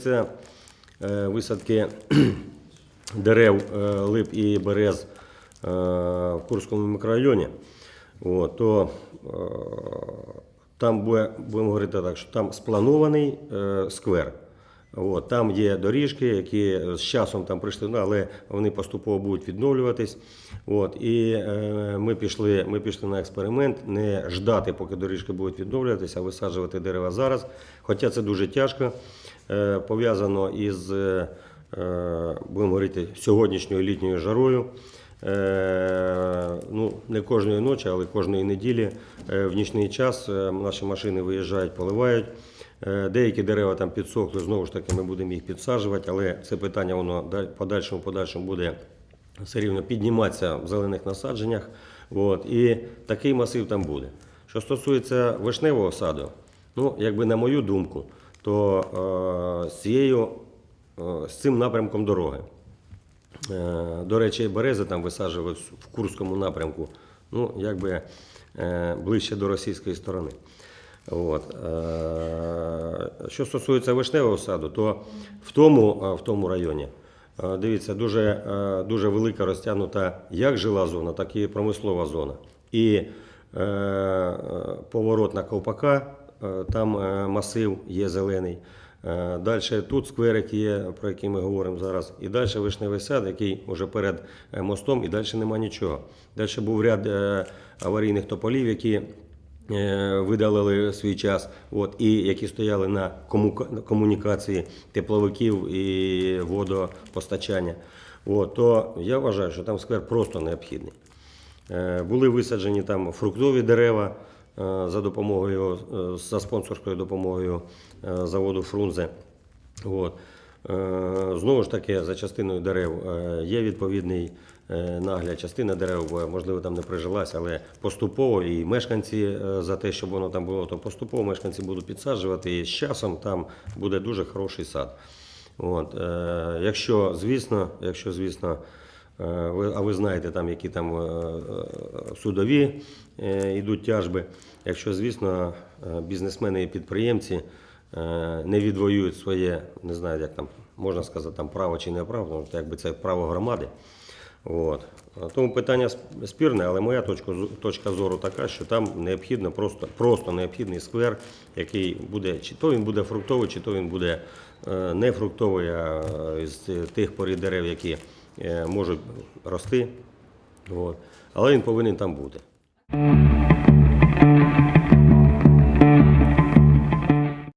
стосується е, висадки дерев е, лип і берез е, в Курському мікрорайоні, то там буде, будемо говорити так, що там спланований сквер. От, там є доріжки, які з часом там прийшли, ну, але вони поступово будуть відновлюватись. От, і е, ми, пішли, ми пішли на експеримент, не ждати, поки доріжки будуть відновлюватися, а висаджувати дерева зараз. Хоча це дуже тяжко, пов'язано із, е, е, будемо говорити, сьогоднішньою літньою жарою. Е, ну, не кожної ночі, але кожної неділі е, в нічний час е, наші машини виїжджають, поливають. Е, Деякі дерева там підсохли, знову ж таки, ми будемо їх підсаджувати, але це питання воно подальшому подальшому буде все рівно підніматися в зелених насадженнях. От, і такий масив там буде. Що стосується вишневого саду, ну, якби на мою думку, то е, з, цією, е, з цим напрямком дороги. Е, До речі, берези там висаджували в Курському напрямку, ну, якби ближче до російської сторони. От. Що стосується вишневого саду, то в тому, в тому районі, дивіться, дуже, дуже велика розтягнута як жила зона, так і промислова зона. І поворот на Ковпака, там е, масив є зелений. Далі тут скверик є, про який ми говоримо зараз. І далі вишневий сад, який вже перед е, мостом, і далі нема нічого. Далі був ряд е, аварійних тополів, які е, видалили свій час, от, і які стояли на комунікації тепловиків і водопостачання. От, то я вважаю, що там сквер просто необхідний. Е, Були висаджені там фруктові дерева е, за допомогою, е, за спонсорською допомогою е, заводу Фрунзе. От. Е, Знову ж таки, за частиною дерев е, є відповідний е, нагляд. Частина дерев, е, можливо, там не прижилася, але поступово і мешканці е, за те, щоб воно там було, то поступово мешканці будуть підсаджувати, і з часом там буде дуже хороший сад. От. е, Якщо, звісно, якщо, звісно, Е, А ви знаєте, там, які там е, е, судові е, йдуть тяжби. Якщо, звісно, е, бізнесмени і підприємці е, не відвоюють своє, не знаю, як там можна сказати, там право чи не право, тому що якби це право громади. От. Тому питання спірне, але моя точка, точка зору така, що там необхідно просто, просто необхідний сквер, який буде, чи то він буде фруктовий, чи то він буде е, не фруктовий, а е, з тих порід дерев, які е, можуть рости. Але він повинен там бути.